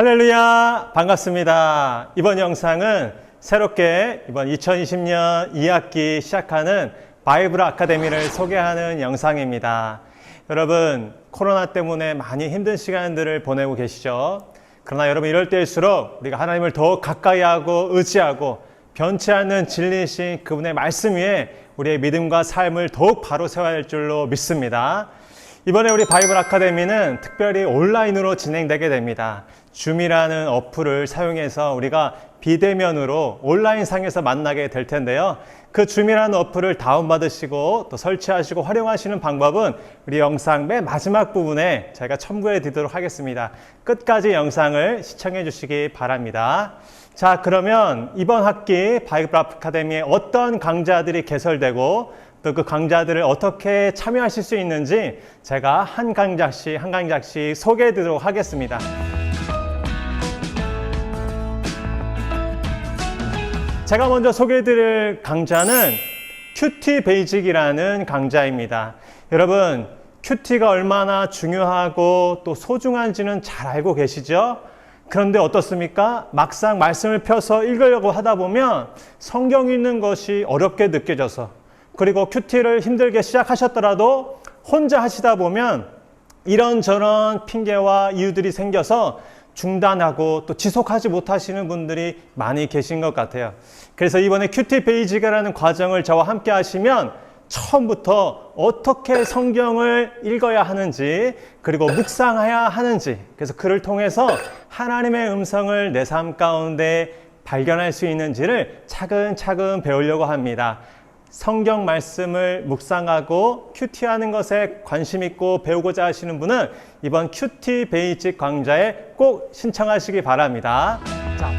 할렐루야 반갑습니다. 이번 영상은 새롭게 이번 2020년 2학기 시작하는 바이블 아카데미를 소개하는 영상입니다. 여러분 코로나 때문에 많이 힘든 시간들을 보내고 계시죠? 그러나 여러분 이럴 때일수록 우리가 하나님을 더욱 가까이 하고 의지하고 변치 않는 진리신 그분의 말씀 위에 우리의 믿음과 삶을 더욱 바로 세워야 할 줄로 믿습니다. 이번에 우리 바이블 아카데미는 특별히 온라인으로 진행되게 됩니다. 줌이라는 어플을 사용해서 우리가 비대면으로 온라인 상에서 만나게 될 텐데요. 그 줌이라는 어플을 다운받으시고 또 설치하시고 활용하시는 방법은 우리 영상 맨 마지막 부분에 저희가 첨부해 드리도록 하겠습니다. 끝까지 영상을 시청해 주시기 바랍니다. 자, 그러면 이번 학기 바이블 아카데미에 어떤 강좌들이 개설되고 또 그 강좌들을 어떻게 참여하실 수 있는지 제가 한 강좌씩 한 강좌씩 소개해 드리도록 하겠습니다. 제가 먼저 소개해 드릴 강좌는 큐티 베이직이라는 강좌입니다. 여러분, 큐티가 얼마나 중요하고 또 소중한지는 잘 알고 계시죠? 그런데 어떻습니까? 막상 말씀을 펴서 읽으려고 하다 보면 성경 읽는 것이 어렵게 느껴져서 그리고 큐티를 힘들게 시작하셨더라도 혼자 하시다 보면 이런저런 핑계와 이유들이 생겨서 중단하고 또 지속하지 못하시는 분들이 많이 계신 것 같아요. 그래서 이번에 큐티 베이직이라는 과정을 저와 함께 하시면 처음부터 어떻게 성경을 읽어야 하는지 그리고 묵상해야 하는지 그래서 그를 통해서 하나님의 음성을 내 삶 가운데 발견할 수 있는지를 차근차근 배우려고 합니다. 성경 말씀을 묵상하고 큐티하는 것에 관심 있고 배우고자 하시는 분은 이번 큐티 베이직 강좌에 꼭 신청하시기 바랍니다. 자.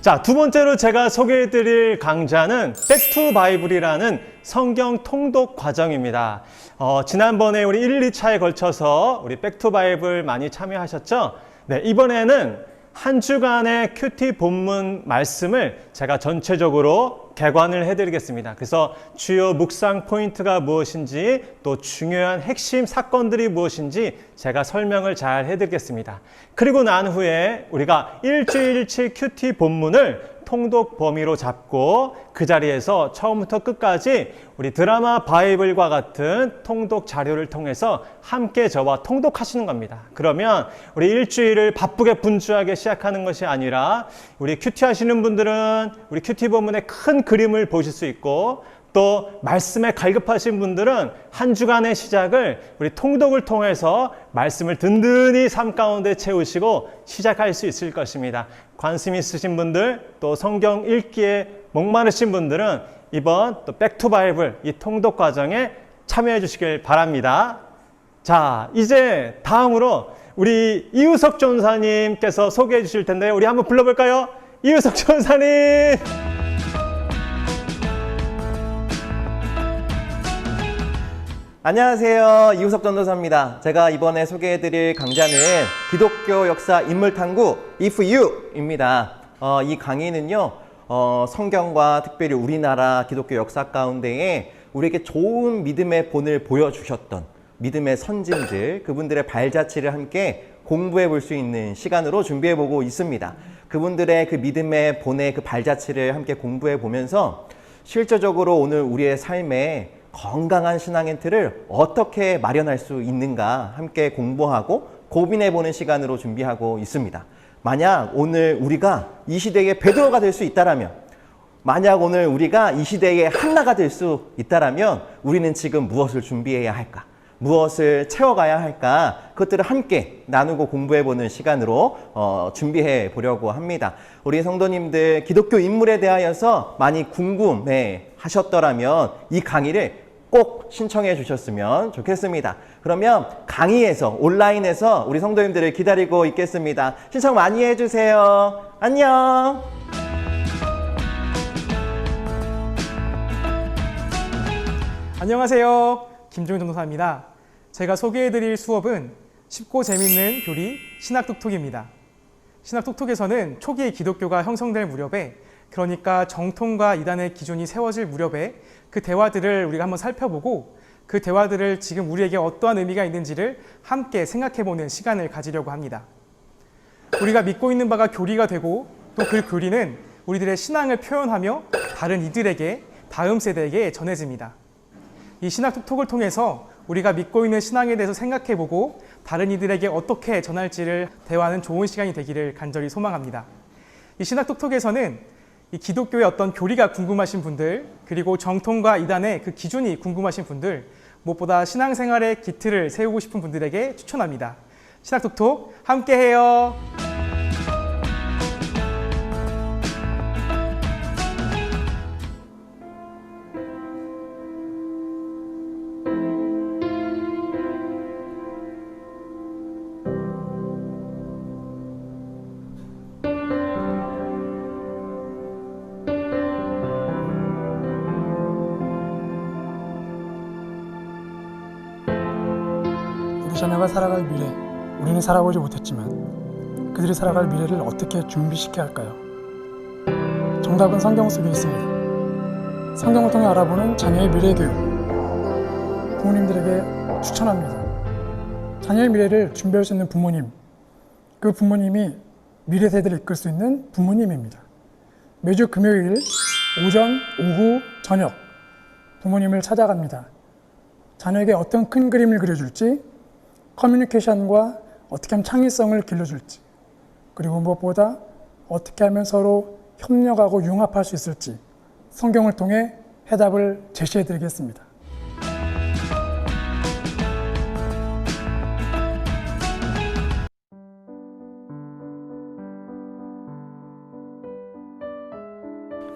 자, 두 번째로 제가 소개해 드릴 강좌는 백투 바이블이라는 성경 통독 과정입니다. 어, 지난번에 우리 1, 2차에 걸쳐서 우리 백투 바이블 많이 참여하셨죠? 네, 이번에는 한 주간의 큐티 본문 말씀을 제가 전체적으로 개관을 해드리겠습니다. 그래서 주요 묵상 포인트가 무엇인지 또 중요한 핵심 사건들이 무엇인지 제가 설명을 잘 해드리겠습니다. 그리고 난 후에 우리가 일주일치 큐티 본문을 통독 범위로 잡고 그 자리에서 처음부터 끝까지 우리 드라마 바이블과 같은 통독 자료를 통해서 함께 저와 통독하시는 겁니다. 그러면 우리 일주일을 바쁘게 분주하게 시작하는 것이 아니라 우리 큐티 하시는 분들은 우리 큐티 본문의 큰 그림을 보실 수 있고 또 말씀에 갈급하신 분들은 한 주간의 시작을 우리 통독을 통해서 말씀을 든든히 삶 가운데 채우시고 시작할 수 있을 것입니다. 관심 있으신 분들 또 성경 읽기에 목마르신 분들은 이번 또 백투 바이블 이 통독 과정에 참여해 주시길 바랍니다. 자, 이제 다음으로 우리 이우석 전사님께서 소개해 주실 텐데 우리 한번 불러볼까요? 이우석 전사님! 안녕하세요. 이우석 전도사입니다. 제가 이번에 소개해드릴 강좌는 기독교 역사 인물탐구 If You입니다. 어, 이 강의는요, 어, 성경과 특별히 우리나라 기독교 역사 가운데에 우리에게 좋은 믿음의 본을 보여주셨던 믿음의 선진들, 그분들의 발자취를 함께 공부해 볼 수 있는 시간으로 준비해 보고 있습니다. 그분들의 그 믿음의 본의 그 발자취를 함께 공부해 보면서 실제적으로 오늘 우리의 삶에 건강한 신앙의 틀을 어떻게 마련할 수 있는가 함께 공부하고 고민해 보는 시간으로 준비하고 있습니다. 만약 오늘 우리가 이 시대의 베드로가 될 수 있다라면 만약 오늘 우리가 이 시대의 한나가 될 수 있다라면 우리는 지금 무엇을 준비해야 할까? 무엇을 채워가야 할까? 그것들을 함께 나누고 공부해 보는 시간으로 어, 준비해 보려고 합니다. 우리 성도님들 기독교 인물에 대하여서 많이 궁금해 하셨더라면 이 강의를 꼭 신청해 주셨으면 좋겠습니다. 그러면 강의에서 온라인에서 우리 성도님들을 기다리고 있겠습니다. 신청 많이 해 주세요. 안녕. 안녕하세요. 김종현 전도사입니다. 제가 소개해드릴 수업은 쉽고 재밌는 교리 신학톡톡입니다. 신학톡톡에서는 초기 기독교가 형성될 무렵에 그러니까 정통과 이단의 기준이 세워질 무렵에 그 대화들을 우리가 한번 살펴보고 그 대화들을 지금 우리에게 어떠한 의미가 있는지를 함께 생각해보는 시간을 가지려고 합니다. 우리가 믿고 있는 바가 교리가 되고 또 그 교리는 우리들의 신앙을 표현하며 다른 이들에게 다음 세대에게 전해집니다. 이 신학 톡톡을 통해서 우리가 믿고 있는 신앙에 대해서 생각해보고 다른 이들에게 어떻게 전할지를 대화하는 좋은 시간이 되기를 간절히 소망합니다. 이 신학 톡톡에서는 이 기독교의 어떤 교리가 궁금하신 분들 그리고 정통과 이단의 그 기준이 궁금하신 분들 무엇보다 신앙생활의 기틀을 세우고 싶은 분들에게 추천합니다. 신학 톡톡 함께해요. 자녀가 살아갈 미래, 우리는 살아보지 못했지만 그들이 살아갈 미래를 어떻게 준비시켜야 할까요? 정답은 성경 속에 있습니다. 성경을 통해 알아보는 자녀의 미래 교육. 부모님들에게 추천합니다. 자녀의 미래를 준비할 수 있는 부모님, 그 부모님이 미래 세대를 이끌 수 있는 부모님입니다. 매주 금요일 오전, 오후, 저녁 부모님을 찾아갑니다. 자녀에게 어떤 큰 그림을 그려줄지 커뮤니케이션과 어떻게 하면 창의성을 길러줄지 그리고 무엇보다 어떻게 하면 서로 협력하고 융합할 수 있을지 성경을 통해 해답을 제시해 드리겠습니다.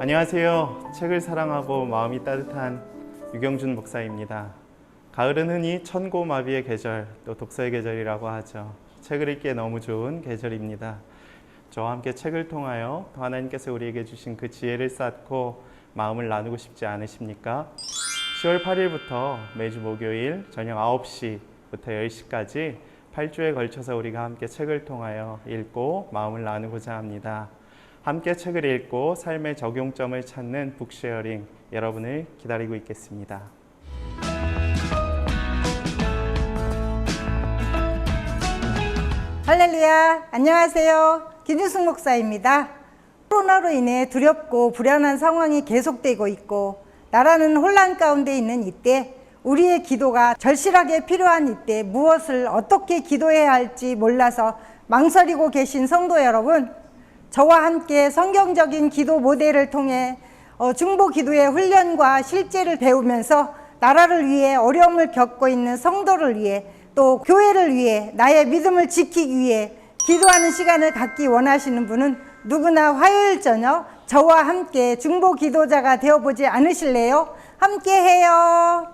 안녕하세요. 책을 사랑하고 마음이 따뜻한 유경준 목사입니다. 가을은 흔히 천고마비의 계절, 또 독서의 계절이라고 하죠. 책을 읽기에 너무 좋은 계절입니다. 저와 함께 책을 통하여 또 하나님께서 우리에게 주신 그 지혜를 쌓고 마음을 나누고 싶지 않으십니까? 10월 8일부터 매주 목요일 저녁 9시부터 10시까지 8주에 걸쳐서 우리가 함께 책을 통하여 읽고 마음을 나누고자 합니다. 함께 책을 읽고 삶의 적용점을 찾는 북쉐어링 여러분을 기다리고 있겠습니다. 할렐루야. 안녕하세요. 김유승 목사입니다. 코로나로 인해 두렵고 불안한 상황이 계속되고 있고 나라는 혼란 가운데 있는 이때 우리의 기도가 절실하게 필요한 이때 무엇을 어떻게 기도해야 할지 몰라서 망설이고 계신 성도 여러분, 저와 함께 성경적인 기도 모델을 통해 어, 중보 기도의 훈련과 실제를 배우면서 나라를 위해 어려움을 겪고 있는 성도를 위해 또 교회를 위해 나의 믿음을 지키기 위해 기도하는 시간을 갖기 원하시는 분은 누구나 화요일 저녁 저와 함께 중보 기도자가 되어보지 않으실래요? 함께 해요.